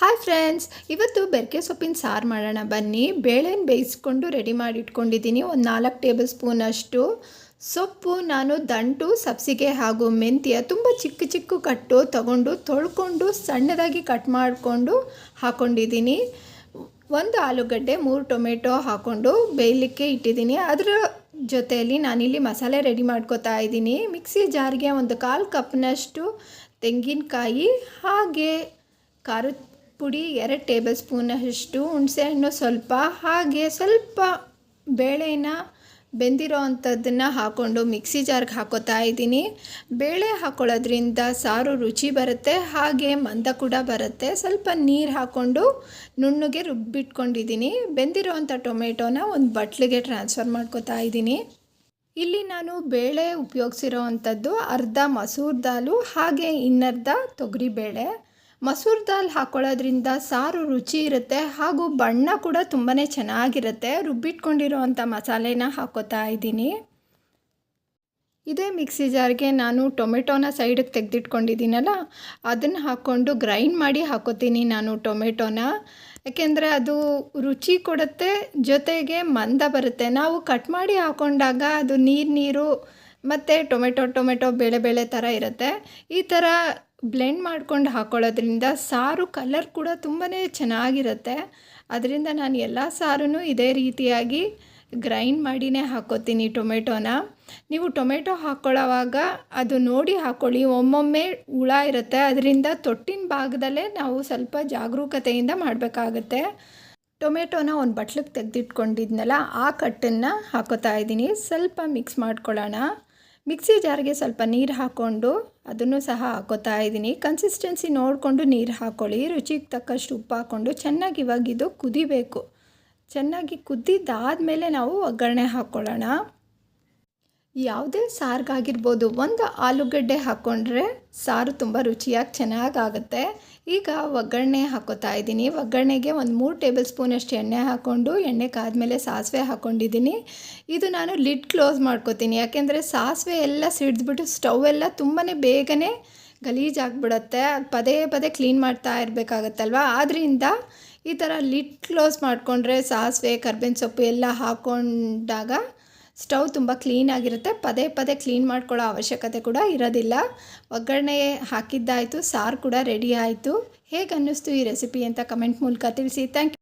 Hi friends ಇವತ್ತು ಬೆರಕೆ ಸೊಪ್ಪಿನ ಸಾರು ಮಾಡೋಣ. ಬನ್ನಿ. ಬೇಳೆನ ಬೇಯಿಸ್ಕೊಂಡು ರೆಡಿ ಮಾಡಿ ಇಟ್ಕೊಂಡಿದ್ದೀನಿ. ಒಂದು ನಾಲ್ಕು ಟೇಬಲ್ ಸ್ಪೂನಷ್ಟು ಸೊಪ್ಪು ನಾನು ದಂಟು, ಸಬ್ಸಿಗೆ ಹಾಗೂ ಮೆಂತ್ಯ ತುಂಬ ಚಿಕ್ಕ ಚಿಕ್ಕ ಕಟ್ಟು ತಗೊಂಡು ತೊಳ್ಕೊಂಡು ಸಣ್ಣದಾಗಿ ಕಟ್ ಮಾಡಿಕೊಂಡು ಹಾಕ್ಕೊಂಡಿದ್ದೀನಿ ಒಂದು ಆಲೂಗಡ್ಡೆ, ಮೂರು ಟೊಮೆಟೊ ಹಾಕ್ಕೊಂಡು ಬೇಯಲಿಕ್ಕೆ ಇಟ್ಟಿದ್ದೀನಿ. ಅದರ ಜೊತೆಯಲ್ಲಿ ನಾನಿಲ್ಲಿ ಮಸಾಲೆ ರೆಡಿ ಮಾಡ್ಕೋತಾ ಇದ್ದೀನಿ. ಮಿಕ್ಸಿ ಜಾರ್ಗೆ ಒಂದು ಕಾಲು ಕಪ್ನಷ್ಟು ತೆಂಗಿನಕಾಯಿ, ಹಾಗೆ ಖಾರದ ಪುಡಿ, ಎರಡು ಟೇಬಲ್ ಸ್ಪೂನಷ್ಟು ಹುಣಸೆಹಣ್ಣು ಸ್ವಲ್ಪ, ಹಾಗೆ ಸ್ವಲ್ಪ ಬೇಳೆನ ಬೆಂದಿರೋ ಅಂಥದ್ದನ್ನು ಹಾಕ್ಕೊಂಡು ಮಿಕ್ಸಿ ಜಾರ್ಗೆ ಹಾಕೋತಾ ಇದ್ದೀನಿ. ಬೇಳೆ ಹಾಕ್ಕೊಳ್ಳೋದ್ರಿಂದ ಸಾರು ರುಚಿ ಬರುತ್ತೆ, ಹಾಗೆ ಮಂದ ಕೂಡ ಬರುತ್ತೆ. ಸ್ವಲ್ಪ ನೀರು ಹಾಕ್ಕೊಂಡು ನುಣ್ಣಗೆ ರುಬ್ಬಿಟ್ಕೊಂಡಿದ್ದೀನಿ. ಬೆಂದಿರೋ ಅಂಥ ಟೊಮೆಟೊನ ಒಂದು ಬಟ್ಲಿಗೆ ಟ್ರಾನ್ಸ್ಫರ್ ಮಾಡ್ಕೋತಾ ಇದ್ದೀನಿ. ಇಲ್ಲಿ ನಾನು ಬೇಳೆ ಉಪಯೋಗಿಸಿರೋ ಅಂಥದ್ದು ಅರ್ಧ ಮಸೂರ್ ದಾಲು, ಹಾಗೆ ಇನ್ನರ್ಧ ತೊಗರಿಬೇಳೆ. ಮಸೂರ್ ದಾಲ್ ಹಾಕ್ಕೊಳ್ಳೋದ್ರಿಂದ ಸಾರು ರುಚಿ ಇರುತ್ತೆ ಹಾಗೂ ಬಣ್ಣ ಕೂಡ ತುಂಬಾ ಚೆನ್ನಾಗಿರುತ್ತೆ. ರುಬ್ಬಿಟ್ಕೊಂಡಿರೋವಂಥ ಮಸಾಲೆನ ಹಾಕೋತಾ ಇದ್ದೀನಿ. ಇದೇ ಮಿಕ್ಸಿ ಜಾರ್ಗೆ ನಾನು ಟೊಮೆಟೊನ ಸೈಡಿಗೆ ತೆಗೆದಿಟ್ಕೊಂಡಿದ್ದೀನಲ್ಲ, ಅದನ್ನು ಹಾಕ್ಕೊಂಡು ಗ್ರೈಂಡ್ ಮಾಡಿ ಹಾಕೋತೀನಿ ನಾನು ಟೊಮೆಟೊನ. ಯಾಕೆಂದರೆ ಅದು ರುಚಿ ಕೊಡುತ್ತೆ, ಜೊತೆಗೆ ಮಂದ ಬರುತ್ತೆ. ನಾವು ಕಟ್ ಮಾಡಿ ಹಾಕ್ಕೊಂಡಾಗ ಅದು ನೀರು ನೀರು ಮತ್ತು ಟೊಮೆಟೊ ಟೊಮೆಟೊ, ಬೇಳೆ ಬೇಳೆ ಥರ ಇರುತ್ತೆ. ಈ ಥರ ಬ್ಲೆಂಡ್ ಮಾಡ್ಕೊಂಡು ಹಾಕೊಳ್ಳೋದ್ರಿಂದ ಸಾರು ಕಲರ್ ಕೂಡ ತುಂಬಾ ಚೆನ್ನಾಗಿರುತ್ತೆ. ಅದರಿಂದ ನಾನು ಎಲ್ಲ ಸಾರನ್ನು ಇದೇ ರೀತಿಯಾಗಿ ಗ್ರೈಂಡ್ ಮಾಡಿನೇ ಹಾಕೋತೀನಿ ಟೊಮೆಟೊನ. ನೀವು ಟೊಮೆಟೊ ಹಾಕ್ಕೊಳ್ಳೋವಾಗ ಅದು ನೋಡಿ ಹಾಕ್ಕೊಳ್ಳಿ ಒಮ್ಮೊಮ್ಮೆ ಹುಳ ಇರುತ್ತೆ, ಅದರಿಂದ ತೊಟ್ಟಿನ ಭಾಗದಲ್ಲೇ ನಾವು ಸ್ವಲ್ಪ ಜಾಗರೂಕತೆಯಿಂದ ಮಾಡಬೇಕಾಗತ್ತೆ. ಟೊಮೆಟೊನ ಒಂದು ಬಟ್ಲಿಗೆ ತೆಗೆದಿಟ್ಕೊಂಡಿದ್ನಲ್ಲ, ಆ ಕಟ್ಟನ್ನು ಹಾಕೋತಾ ಇದ್ದೀನಿ. ಸ್ವಲ್ಪ ಮಿಕ್ಸ್ ಮಾಡ್ಕೊಳ್ಳೋಣ. ಮಿಕ್ಸಿ ಜಾರ್ಗೆ ಸ್ವಲ್ಪ ನೀರು ಹಾಕ್ಕೊಂಡು ಅದನ್ನು ಸಹ ಹಾಕೋತಾ ಇದ್ದೀನಿ. ಕನ್ಸಿಸ್ಟೆನ್ಸಿ ನೋಡಿಕೊಂಡು ನೀರು ಹಾಕ್ಕೊಳ್ಳಿ ರುಚಿಗೆ ತಕ್ಕಷ್ಟು ಉಪ್ಪು ಹಾಕ್ಕೊಂಡು ಚೆನ್ನಾಗಿ ಇವಾಗಿದು ಕುದಿಬೇಕು. ಚೆನ್ನಾಗಿ ಕುದ್ದಿದ್ದಾದಮೇಲೆ ನಾವು ಒಗ್ಗರಣೆ ಹಾಕ್ಕೊಳ್ಳೋಣ ಯಾವುದೇ ಸಾರಿಗಾಗಿರ್ಬೋದು ಒಂದು ಆಲೂಗಡ್ಡೆ ಹಾಕ್ಕೊಂಡ್ರೆ ಸಾರು ತುಂಬ ರುಚಿಯಾಗಿ ಚೆನ್ನಾಗಾಗುತ್ತೆ. ಈಗ ಒಗ್ಗರಣೆ ಹಾಕೋತಾ ಇದ್ದೀನಿ. ಒಗ್ಗರಣೆಗೆ ಒಂದು ಮೂರು ಟೇಬಲ್ ಸ್ಪೂನಷ್ಟು ಎಣ್ಣೆ ಹಾಕ್ಕೊಂಡು ಎಣ್ಣೆ ಕಾದ್ಮೇಲೆ ಸಾಸಿವೆ ಹಾಕ್ಕೊಂಡಿದ್ದೀನಿ ಇದು ನಾನು ಲಿಡ್ ಕ್ಲೋಸ್ ಮಾಡ್ಕೋತೀನಿ. ಯಾಕೆಂದರೆ ಸಾಸಿವೆ ಎಲ್ಲ ಸಿಡಿದ್ಬಿಟ್ಟು ಸ್ಟವ್ ಎಲ್ಲ ತುಂಬಾ ಬೇಗನೆ ಗಲೀಜಾಗಿಬಿಡುತ್ತೆ ಪದೇ ಪದೇ ಕ್ಲೀನ್ ಮಾಡ್ತಾ ಇರಬೇಕಾಗತ್ತಲ್ವ? ಆದ್ದರಿಂದ ಈ ಥರ ಲಿಡ್ ಕ್ಲೋಸ್ ಮಾಡಿಕೊಂಡ್ರೆ ಸಾಸಿವೆ, ಕರ್ಬೇವಿನ ಸೊಪ್ಪು ಎಲ್ಲ ಹಾಕ್ಕೊಂಡಾಗ ಸ್ಟವ್ ತುಂಬ ಕ್ಲೀನಾಗಿರುತ್ತೆ ಪದೇ ಪದೇ ಕ್ಲೀನ್ ಮಾಡ್ಕೊಳ್ಳೋ ಅವಶ್ಯಕತೆ ಕೂಡ ಇರೋದಿಲ್ಲ. ಒಗ್ಗರಣೆ ಹಾಕಿದ್ದಾಯಿತು, ಸಾರು ಕೂಡ ರೆಡಿ ಆಯಿತು. ಹೇಗೆ ಅನ್ನಿಸ್ತು ಈ ರೆಸಿಪಿ ಅಂತ ಕಮೆಂಟ್ ಮೂಲಕ ತಿಳಿಸಿ. Thank you